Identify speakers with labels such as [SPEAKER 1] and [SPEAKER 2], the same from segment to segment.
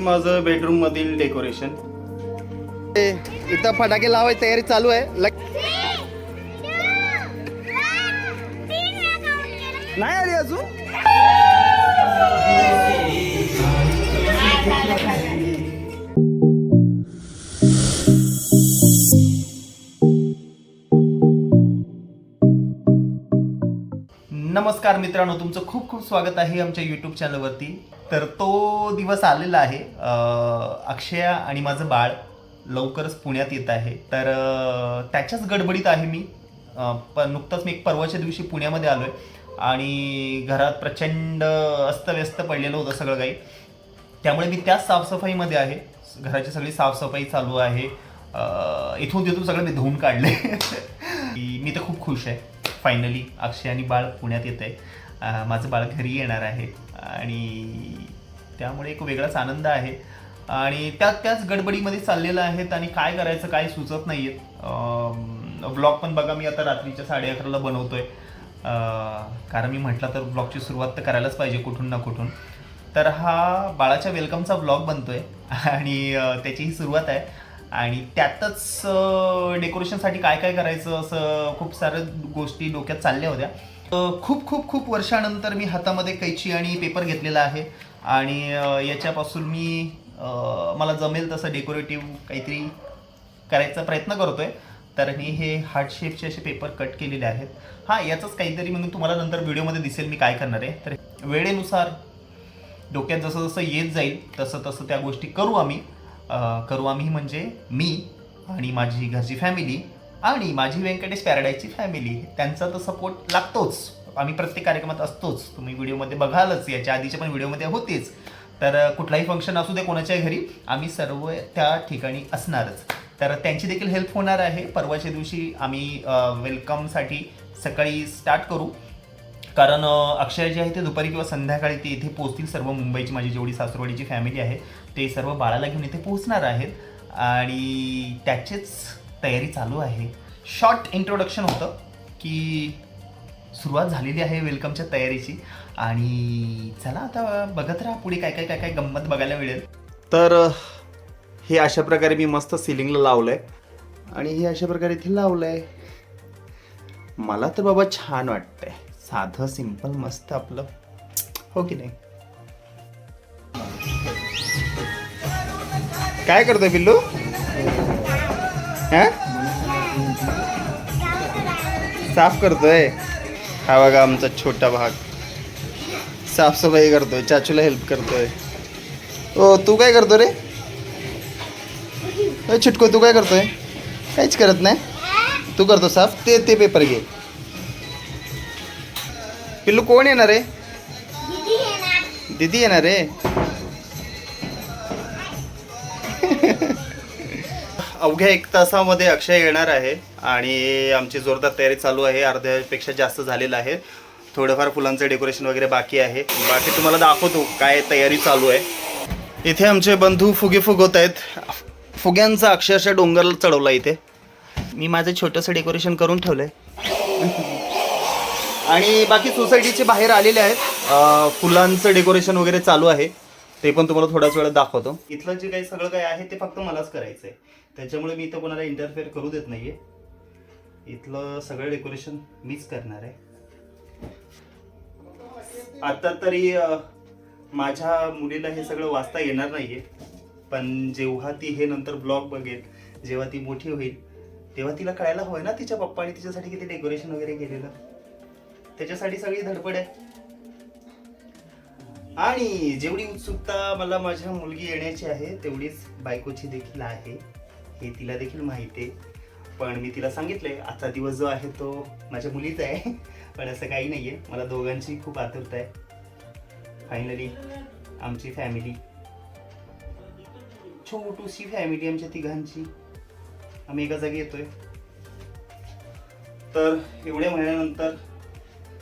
[SPEAKER 1] माझं बेडरूम मधील डेकोरेशन
[SPEAKER 2] इथं फटाके लावायची तयारी चालू आहे. लग- नाही आली अजून?
[SPEAKER 1] नमस्कार मित्रांनो तुमचं खूप खूप स्वागत आहे आमच्या यूट्यूब चॅनलवरती तर तो दिवस आलेला आहे. अक्षया आणि माझं बाळ लवकरच पुण्यात येत आहे. तर त्याच्याच गडबडीत आहे मी. पण नुकतंच मी एक परवाच्या दिवशी पुण्यामध्ये आलो आहे आणि घरात प्रचंड अस्तव्यस्त पडलेलं होतं सगळं काही. त्यामुळे मी त्याच साफसफाईमध्ये आहे. घराची सगळी साफसफाई चालू आहे. इथून तिथून सगळं मी धुवून काढले मी तर खूप खुश आहे. फायनली अक्षय आणि बाळ पुण्यात येत आहे माझं बाळ घरी येणार आहे. आणि त्यामुळे एक वेगळाच आनंद आहे. आणि त्या त्याच गडबडीमध्ये चाललेलं आहेत आणि काय करायचं काय सुचत नाही आहेत व्लॉग पण बघा मी आता रात्रीच्या साडे अकराला बनवतोय. आहे कारण मी म्हटलं तर ब्लॉगची सुरुवात तर करायलाच पाहिजे कुठून ना कुठून. तर हा बाळाच्या वेलकमचा व्लॉग बनतोय. आणि त्याचीही त्याची ही सुरुवात आहे. आणि त्यातच डेकोरेशनसाठी काय काय करायचं असं खूप साऱ्या गोष्टी डोक्यात चालल्या होत्या. खूप खूप खूप वर्षानंतर मी हातामध्ये कैची आणि पेपर घेतलेला आहे. आणि याच्यापासून मी मला जमेल तसं डेकोरेटिव्ह काहीतरी करायचा प्रयत्न करतोय. तर मी हे हार्ट शेपचे असे पेपर कट केलेले आहेत. हां याचंच काहीतरी म्हणून तुम्हाला नंतर व्हिडिओमध्ये दिसेल मी काय करणार आहे. तर वेळेनुसार डोक्यात जसं जसं येत जाईल तसं तसं त्या गोष्टी करू आम्ही. करू आम्ही म्हणजे मी आणि माझी घरची फॅमिली आणि माझी व्यंकटेश पॅराडाईजची फॅमिली त्यांचा तर सपोर्ट लागतोच. आम्ही प्रत्येक कार्यक्रमात असतोच. तुम्ही व्हिडिओमध्ये बघालच. याच्या आधीच्या पण व्हिडिओमध्ये होतेच. तर कुठलाही फंक्शन असू दे कोणाच्याही घरी आम्ही सर्व त्या ठिकाणी असणारच. तर त्यांची देखील हेल्प होणार आहे. परवाच्या दिवशी आम्ही वेलकमसाठी सकाळी स्टार्ट करू. कारण अक्षय जे आहे ते दुपारी किंवा संध्याकाळी ते इथे पोहोचतील. सर्व मुंबईची माझी जेवढी सासरवाडीची फॅमिली आहे ते सर्व बाळाला घेऊन इथे पोहोचणार आहेत. आणि त्याचीच तयारी चालू आहे. शॉर्ट इंट्रोडक्शन होतं की सुरुवात झालेली आहे वेलकमच्या तयारीची. आणि चला आता बघत राहा पुढे काय काय काय काय गंमत बघायला मिळेल. तर हे अशा प्रकारे मी मस्त सिलिंगला लावलंय. आणि हे अशा प्रकारे इथे लावलंय. मला तर बाबा छान वाटतंय. साधं सिंपल मस्त आपलं. हो की नाही? काय करतोय बिल्लू हा? साफ करतोय. हा बघा आमचा छोटा भाग. साफसफाई करतोय चाचूला हेल्प करतोय. ओ तू काय करतो रे? छुटको छिटको तू काय करतोय? काहीच करत नाही. तू करतो साफ? ते ते पेपर घे. पिल्लू कोण येणार आहे? दीदी येणार. आहे? अवघ्या एक तासामध्ये अक्षय येणार आहे आणि आमची जोरदार तयारी चालू आहे. अर्ध्यापेक्षा जास्त झालेलं आहे. थोडंफार फुलांचं डेकोरेशन वगैरे बाकी आहे. बाकी तुम्हाला दाखवतो काय तयारी चालू आहे. इथे आमचे बंधू फुगे फुगवत आहेत. फुग्यांचा अक्षरशः डोंगर चढवला इथे. मी माझं छोटंसं डेकोरेशन करून ठेवलंय. आणि बाकी सोसायटीचे बाहेर आलेले आहेत. फुलांचं डेकोरेशन वगैरे चालू आहे. ते पण तुम्हाला थोड्याच वेळात दाखवतो. इथलं जे काही सगळं काही आहे ते फक्त मलाच करायचं आहे. त्याच्यामुळे मी इथं कोणाला इंटरफेअर करू देत नाहीये. इथलं सगळं डेकोरेशन मीच करणार आहे. आता तरी माझ्या मुलीला हे सगळं वाचता येणार नाहीये. पण जेव्हा ती हे नंतर ब्लॉग बघेल जेव्हा ती मोठी होईल तेव्हा तिला कळायला हवं ना तिच्या पप्पाने तिच्यासाठी किती डेकोरेशन वगैरे केलेलं. त्याच्यासाठी सगळी धडपड आहे. आणि जेवढी उत्सुकता मला माझ्या मुलगी येण्याची आहे तेवढीच बायकोची देखील आहे. हे तिला देखील माहिती आहे. पण मी तिला सांगितलंय आजचा दिवस जो आहे तो माझ्या मुलीचा आहे. पण असं काही नाहीये. मला दोघांची खूप आतुरता आहे. फायनली आमची फॅमिली छोटूशी फॅमिली आमच्या तिघांची. आम्ही एका जागी येतोय. तर एवढ्या महिन्यानंतर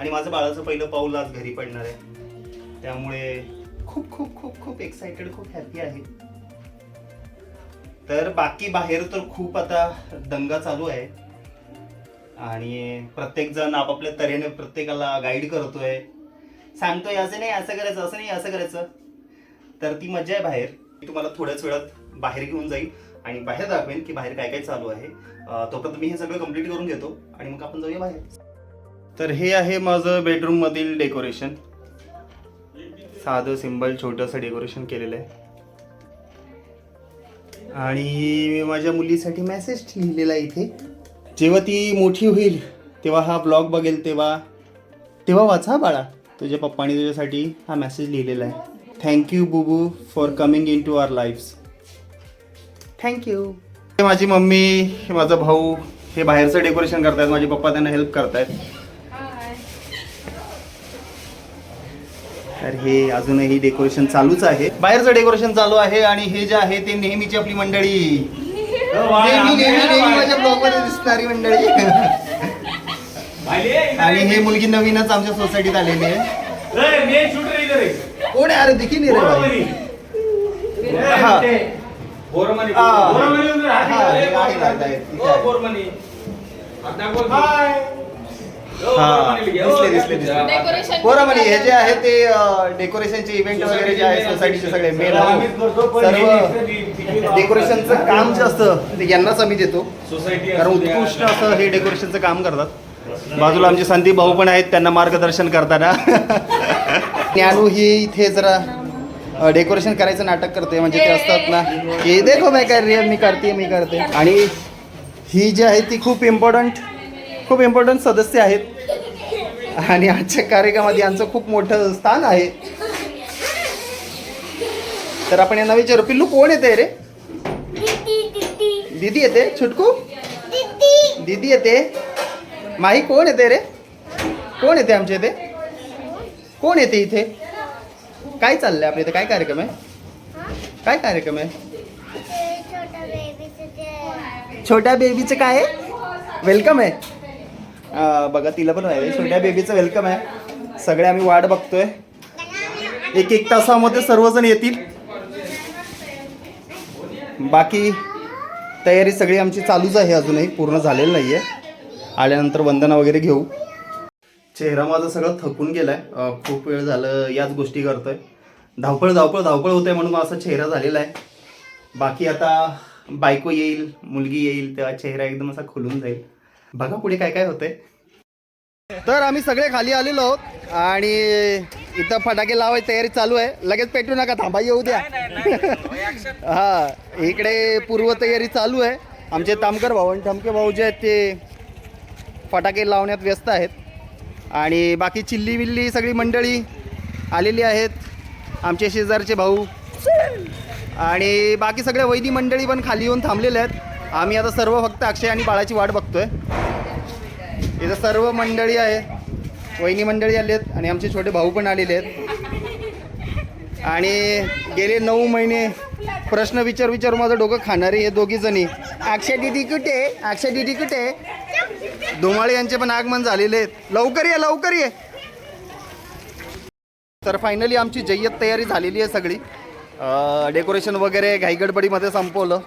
[SPEAKER 1] आणि माझं बाळाचं पहिलं पाऊल आज घरी पडणार आहे. त्यामुळे खूप खूप खूप खूप एक्साइटेड खूप हॅपी आहे. तर बाकी बाहेर तर खूप आता दंगा चालू आहे. आणि प्रत्येक जण आपापल्या तऱ्हेने प्रत्येकाला गाईड करतोय. सांगतोय असं नाही असं करायचं असं नाही असं करायचं. तर ती मजा आहे बाहेर. मी तुम्हाला थोड्याच वेळात बाहेर घेऊन जाईल आणि बाहेर दाखवेन की बाहेर काय काय चालू आहे. तोपर्यंत मी हे सगळं कंप्लीट करून घेतो आणि मग आपण जाऊया बाहेर. तर हे आहे माझं बेडरूममधील डेकोरेशन साधं सिंबल छोटंसं डेकोरेशन केलेलं आहे. आणि मी माझ्या मुलीसाठी मेसेज लिहिलेला आहे इथे. जेव्हा ती मोठी होईल तेव्हा हा ब्लॉग बघेल तेव्हा तेव्हा वाचा हा बाळा. तुझ्या पप्पाने तुझ्यासाठी हा मेसेज लिहिलेला आहे. Thank you Bubu for coming in to our lifes thank you माझी मम्मी हे माझा भाऊ हे बाहेरचं डेकोरेशन करतायत माझे पप्पा त्यांना हेल्प करतायत. तर हे अजूनही डेकोरेशन चालूच आहे. बाहेरचं डेकोरेशन चालू आहे आणि हे जे आहे ते नेहमीची आपली मंडळी. नेहमी नेहमी नेहमी माझ्या ब्लॉगमध्ये दिसणारी मंडळी. आणि हे मुलगी नवीनच आमच्या सोसायटीत आलेली आहे. कोण आहे? अरे देखील नाही रे बाई. हा. हा. हा, हे. हा, दिसले दिसले दिसले बरं हे जे आहे? ते डेकोरेशनचे इव्हेंट वगैरे जे आहे सोसायटीचे सगळे मेन सर्व डेकोरेशनचं काम जे असतं ते यांनाच आम्ही देतो. कारण उत्कृष्ट असं हे डेकोरेशनचं काम करतात. बाजूला आमचे संदीप भाऊ पण आहेत त्यांना मार्गदर्शन करताना. ज्ञानू ही इथे जरा डेकोरेशन करायचं नाटक करते म्हणजे ते असतात ना की देखो मैं कर रही हूं, मी करते मी करते. आणि ही जी आहे ती खूप इम्पॉर्टंट खूप इम्पॉर्टंट सदस्य आहेत. आणि आजच्या कार्यक्रमात यांचं खूप मोठं स्थान आहे. तर आपण यांना विचारू पिल्लू कोण येते रे? दीदी येते छुटकू? दीदी येते. माही कोण येते रे? कोण येते आमच्या इथे? कोण येते इथे? काय चाललंय आपल्या इथे? काय कार्यक्रम आहे? काय कार्यक्रम आहे? छोट्या बेबीचं काय आहे? वेलकम आहे. बघा तिला पण आहे छोट्या बेबीचं वेलकम आहे. सगळे आम्ही वाट बघतोय. एक एक तासामध्ये सर्वजण येतील. बाकी तयारी सगळी आमची चालूच आहे अजूनही पूर्ण झालेली नाही आहे आल्यानंतर वंदना वगैरे घेऊ. चेहरा माझा सगळं थकून गेलाय. आहे खूप वेळ झालं याच गोष्टी करतोय. धावपळ धावपळ धावपळ होते म्हणून असा चेहरा झालेला आहे. बाकी आता बायको येईल मुलगी येईल तेव्हा चेहरा एकदम असा खुलून जाईल. बघा पुढे काय काय होतंय. तर आम्ही सगळे खाली आलेलो आहोत आणि इथं फटाके लावायची तयारी चालू आहे. लगेच पेटू नका थांबा येऊ द्या. हा इकडे पूर्व तयारी चालू आहे. आमचे तामकर भाऊ आणि ठमके भाऊ जे आहेत ते फटाके लावण्यात व्यस्त आहेत. आणि बाकी चिल्ली विल्ली सगळी मंडळी आलेली आहेत. आमचे शेजारचे भाऊ. आणि बाकी सगळ्या वैदी मंडळी पण खाली येऊन थांबलेले आहेत. आम्ही आता सर्व फक्त अक्षय आणि बाळाची वाट बघतोय. इथं सर्व मंडळी आहे. वहिनी मंडळी आली आहेत आणि आमचे छोटे भाऊ पण आलेले आहेत. आणि गेले नऊ महिने प्रश्न विचार विचार माझं डोकं खाणारे हे दोघी जणी. अक्षय दिदी कुठे? अक्षय दिदी कुठे? धुमाळे यांचे पण आगमन झालेले आहेत. लवकर ये लवकर ये. तर फायनली आमची जय्यत तयारी झालेली आहे सगळी. डेकोरेशन वगैरे घाईगडबडीमध्ये संपवलं.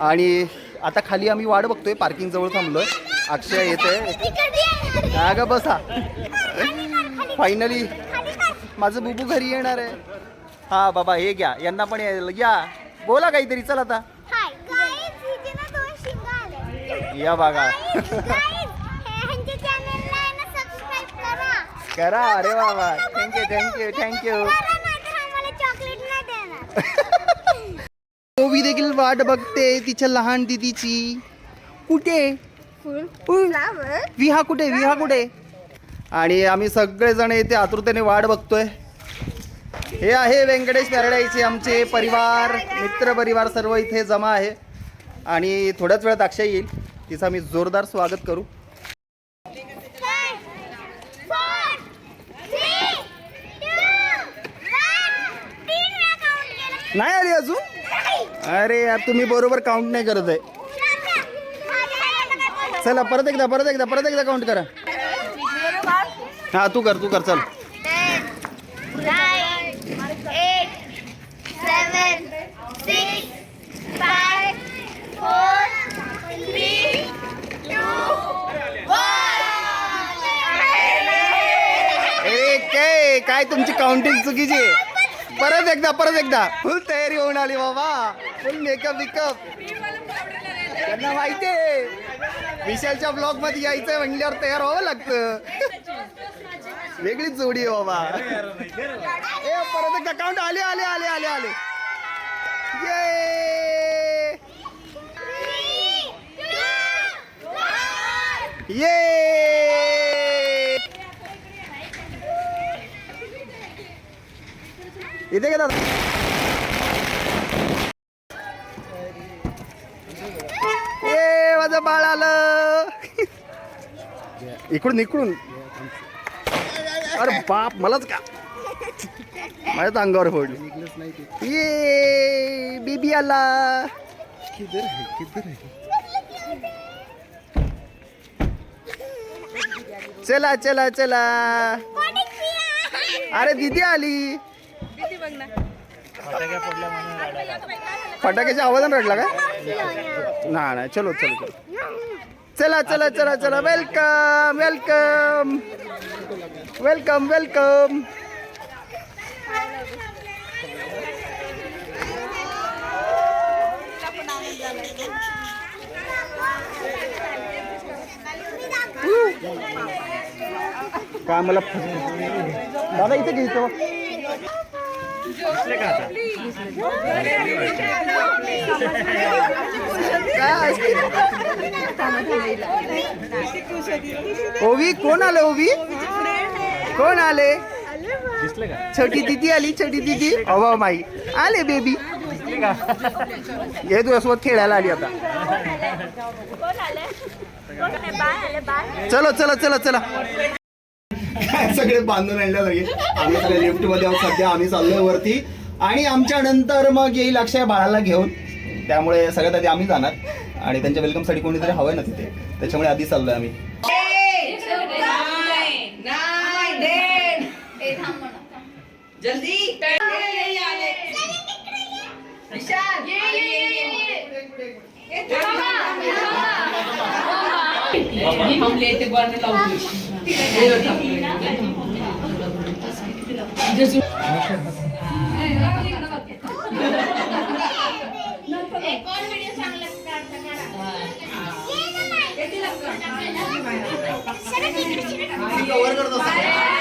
[SPEAKER 1] आणि आता खाली आम्ही वाट बघतोय पार्किंग जवळ थांबलोय. अक्षय येते अगं बसा. फायनली माझं बुबू घरी येणार आहे. हा बाबा हे घ्या. यांना पण या- या. बोला काहीतरी चल आता. या बघा.
[SPEAKER 3] आहे करा.
[SPEAKER 1] अरे बाबा थँक्यू थँक्यू थँक्यू
[SPEAKER 3] करा नाहीतर आम्हाला चॉकलेट नाही देणार
[SPEAKER 1] ओवी देखील वाट बघते तिच्या लहान दिदीची. कुठे? विहा कुठे? विहा कुठे? आणि आम्ही सगळेजण इथे आतुरतेने वाट बघतोय. हे आहे व्यंकटेश पॅराडाईचे आमचे परिवार मित्र परिवार सर्व इथे जमा आहे. आणि थोड्याच वेळात अक्षय येईल. तिचं आम्ही जोरदार स्वागत करू नाही आली अजून अरे यार तुम्ही बरोबर काउंट नाही करत आहे. चला परत एकदा परत एकदा परत एकदा काउंट करा. हा तू कर तू कर चल. ए काय काय तुमची काउंटिंग चुकीची आहे? परत एकदा परत एकदा. फुल तयारी होऊन आली बाबा. फुल मेकअप विकअप. त्यांना माहितीये. विशालच्या ब्लॉगमध्ये यायचंय म्हणल्यावर तयार व्हावं लागतं. वेगळीच जोडी आहे बाबा. ए परत एकदा काउंट आले आले आले आले आले. ये ये इथे का दादा. बाळ आलं इकडून इकडून. अरे बाप मलाच का? माझ्याच अंगावर फोडली ये बेबी आला. चला चला चला. अरे दीदी आली. फटाक्याच्या आवाजाने रडला का ना नाही, चलो चलो चलो. चला चला चला चला. वेलकम वेलकम वेलकम वेलकम काय मला दादा काय ओवी कोण आलं ओवी? कोण आले? छोटी दीदी आली छोटी दीदी. अवा माई. आले बेबी ये तुझ्यासोबत खेळायला आली आता. चलो चलो चलो चला. सगळे बांधून आणल्या लगे आम्ही सगळे लिफ्टमध्ये आहोत. सध्या आम्ही चाललोय वरती. आणि आमच्या नंतर मग येईल अक्षय बाळाला घेऊन. त्यामुळे सगळ्यात आधी आम्ही जाणार. आणि त्यांच्या वेलकमसाठी कोणीतरी हवंय ना तिथे. त्याच्यामुळे आधी चाललोय आम्ही.
[SPEAKER 2] जल्दी. हम लेते बर्न बाळाला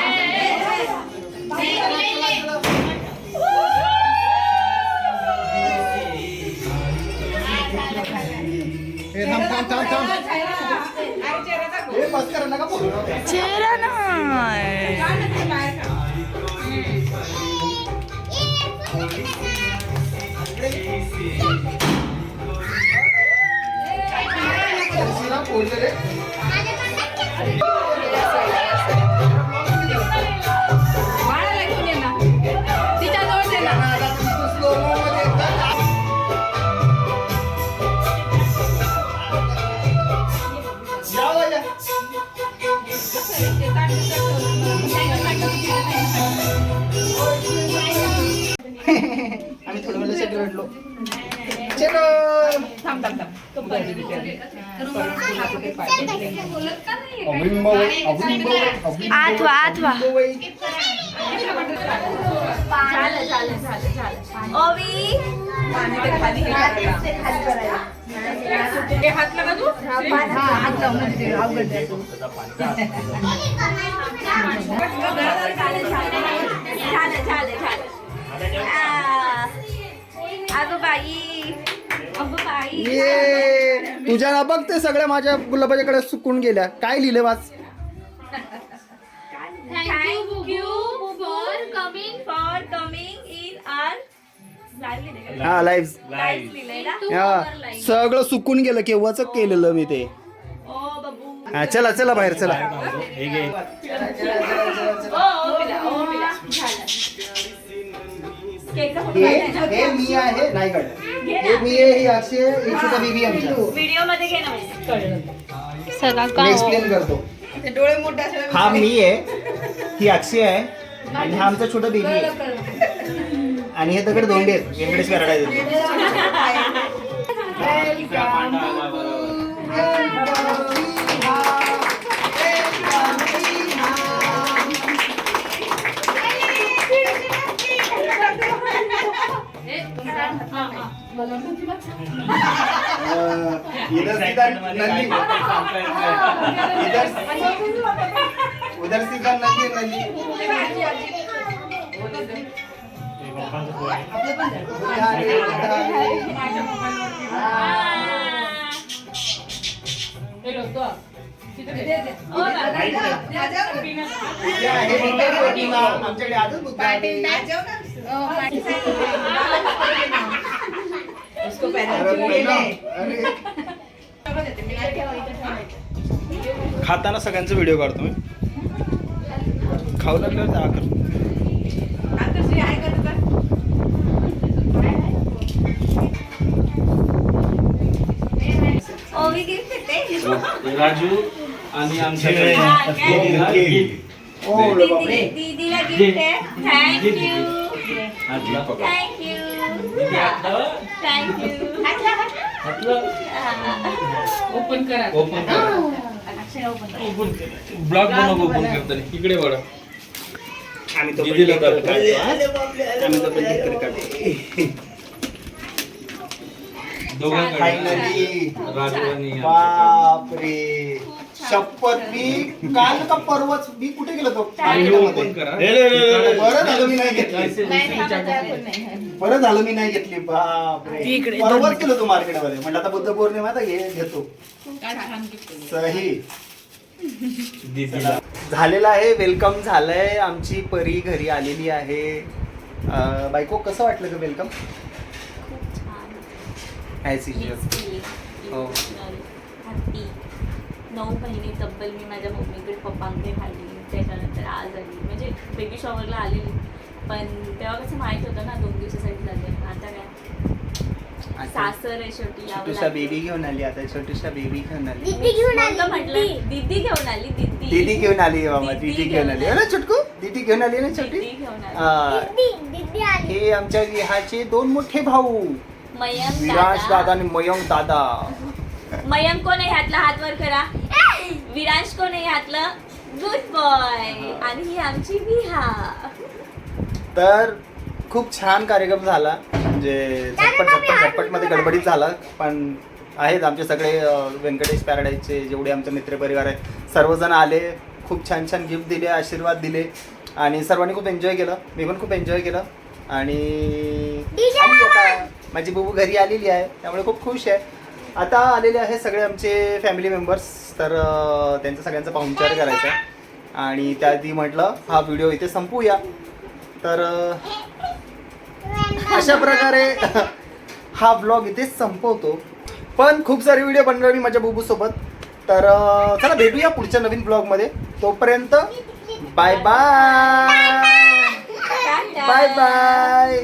[SPEAKER 2] हात लगा तू.
[SPEAKER 3] अगं बाई. अगं बाई.
[SPEAKER 1] ये तुझ्या ना बघ ते सगळ्या माझ्या गुलाबाच्याकडे सुकून गेल्या. काय लिहिले वाच?
[SPEAKER 3] For coming for coming in our live
[SPEAKER 1] हा लाईव्ह हा सगळं सुकून गेलं केव्हाच केलेलं मी ते.
[SPEAKER 3] ओ बाबू.
[SPEAKER 1] हा चला चला बाहेर चला.
[SPEAKER 3] ओ झालं केकचा फोटो
[SPEAKER 1] हे? हे मी आहे नाही हे मी आहे ही अक्षय ही सुद्धा बीबी आमच्या.
[SPEAKER 3] व्हिडिओमध्ये घे ना. म्हणजे.
[SPEAKER 1] एक्सप्लेन करतो. हा मी आहे. ही अक्षय आहे आणि हा आमचा छोटा बेबी आहे. आणि हे दगड दोंडे आहेत. व्यंकटेश कराडा इधर सीधा नंदी. इधर उधर सीधा आहे. बुद्धा आमच्याकडे आजच अरे. खाताना सगळ्यांचा व्हिडिओ काढतो मी खाऊ लागल्यावर जा कर.
[SPEAKER 3] ओवी गिफ्ट देते
[SPEAKER 2] राजू आणि आमच्या
[SPEAKER 3] दीदीला गिफ्ट आहे. Thank you thank you thank you
[SPEAKER 4] open करा.
[SPEAKER 2] ओपन ब्लॉग बनव ओपन करताना इकडे बघा.
[SPEAKER 1] आम्ही तो पण
[SPEAKER 2] दीदीला
[SPEAKER 1] केक
[SPEAKER 2] दाखव.
[SPEAKER 1] काढतो. आम्ही तो पण केक काढतो.
[SPEAKER 2] दोघांकडे
[SPEAKER 1] फायनली
[SPEAKER 2] राजू आणि आमच्या
[SPEAKER 1] बापरे. शपथ मी काल का परवाच मी कुठे गेलो तो बरं झालं मी नाही घेतली. बरं झालं मी नाही घेतली. बापरे. परवाच गेलो तो मार्केटमध्ये. म्हटलं आता बुद्ध पौर्णिमा आता घे घेतो. सही. झालेलं आहे वेलकम झालंय. आमची परी घरी आलेली आहे. अं, बायको कसं वाटलं का वेलकम?
[SPEAKER 3] खूप छान.
[SPEAKER 1] ॲज युजल हो.
[SPEAKER 3] नऊ महिने तब्बल मी माझ्या मम्मीकडे पप्पांकडे खाल्ली. त्याच्यानंतर आज आली. म्हणजे बेबी शॉवरला आलेली. पण तेव्हा कसं माहीत होतं ना दोन दिवसासाठी झाले. आता काय? सासर आहे शेवटी
[SPEAKER 1] छोटूसा. बेबी घेऊन आली आता. छोटूसा बेबी घेऊन आली.
[SPEAKER 3] म्हणून तर म्हटलं दीदी. घेऊन आली दीदी.
[SPEAKER 1] दीदी घेऊन आली बाबा
[SPEAKER 3] दीदी
[SPEAKER 1] दीदी घेऊन आली.
[SPEAKER 3] घेऊन
[SPEAKER 1] अरे छोटकू? दीदी घेऊन आली ना छोटी?
[SPEAKER 3] दीदी घेऊन आली.
[SPEAKER 1] हे आमच्या विहाचे दोन मोठे भाऊ.
[SPEAKER 3] मयंक
[SPEAKER 1] विराज दादा.
[SPEAKER 3] दादा
[SPEAKER 1] आणि मयंक दादा.
[SPEAKER 3] मयंक कोण आहे ह्यातला? हात वर करा. विराज कोण आहे ह्यातलं? गुड बॉय आणि ही आमची विहा.
[SPEAKER 1] तर खूप छान कार्यक्रम झाला. म्हणजे झटपट झटपट झटपटमध्ये गडबडीत झाला. पण आहेत आमचे सगळे अं, व्यंकटेश पॅराडाईजचे जेवढे आमचे मित्रपरिवार आहेत सर्वजण आले खूप छान छान गिफ्ट दिले आशीर्वाद दिले. आणि सर्वांनी खूप एन्जॉय केलं. मी पण खूप एन्जॉय केलं. आणि आता माझी बुबू घरी आलेली आहे त्यामुळे खूप खुश आहे. आता आलेले आहे सगळे आमचे फॅमिली मेंबर्स तर त्यांचा सगळ्यांचा पाहुणचार करायचा. आणि त्याआधी म्हटलं हा व्हिडिओ इथे संपूया. तर अशा प्रकारे हा ब्लॉग इथेच संपवतो. पण खूप सारे व्हिडिओ बनणार मी माझ्या बुबू सोबत. तर चला भेटूया पुढच्या नवीन ब्लॉगमध्ये तोपर्यंत बाय बाय बाय बाय